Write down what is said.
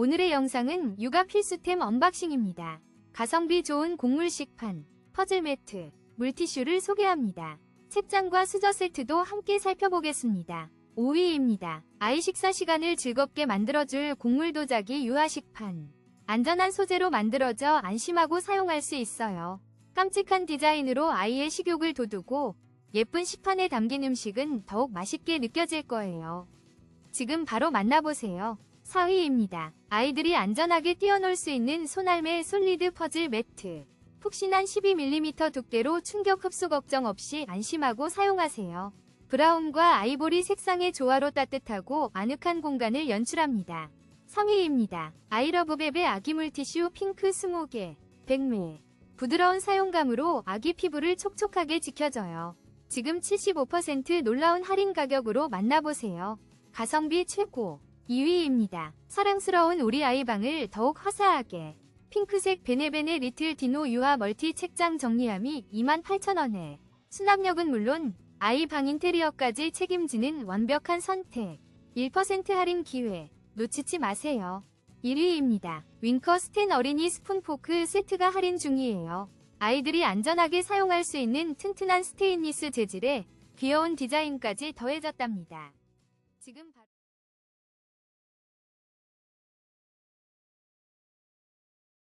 오늘의 영상은 육아 필수템 언박싱입니다. 가성비 좋은 곡물 식판, 퍼즐 매트, 물티슈를 소개합니다. 책장과 수저 세트도 함께 살펴보겠습니다. 5위입니다. 아이 식사 시간을 즐겁게 만들어줄 곡물 도자기 유아 식판. 안전한 소재로 만들어져 안심하고 사용할 수 있어요. 깜찍한 디자인으로 아이의 식욕을 돋우고 예쁜 식판에 담긴 음식은 더욱 맛있게 느껴질 거예요. 지금 바로 만나보세요. 4위입니다. 아이들이 안전하게 뛰어놀 수 있는 손알매 솔리드 퍼즐 매트. 푹신한 12mm 두께로 충격 흡수 걱정 없이 안심하고 사용하세요. 브라운과 아이보리 색상의 조화로 따뜻하고 아늑한 공간을 연출합니다. 3위입니다. 아이러브베베 아기 물티슈 핑크 20개, 100ml. 부드러운 사용감으로 아기 피부를 촉촉하게 지켜줘요. 지금 75% 놀라운 할인 가격으로 만나보세요. 가성비 최고. 2위입니다. 사랑스러운 우리 아이 방을 더욱 화사하게. 핑크색 베네베네 리틀 디노 유아 멀티 책장 정리함이 28,000원에 수납력은 물론 아이 방 인테리어까지 책임지는 완벽한 선택. 1% 할인 기회. 놓치지 마세요. 1위입니다. 윙커 스텐 어린이 스푼 포크 세트가 할인 중이에요. 아이들이 안전하게 사용할 수 있는 튼튼한 스테인리스 재질에 귀여운 디자인까지 더해졌답니다. 지금 바로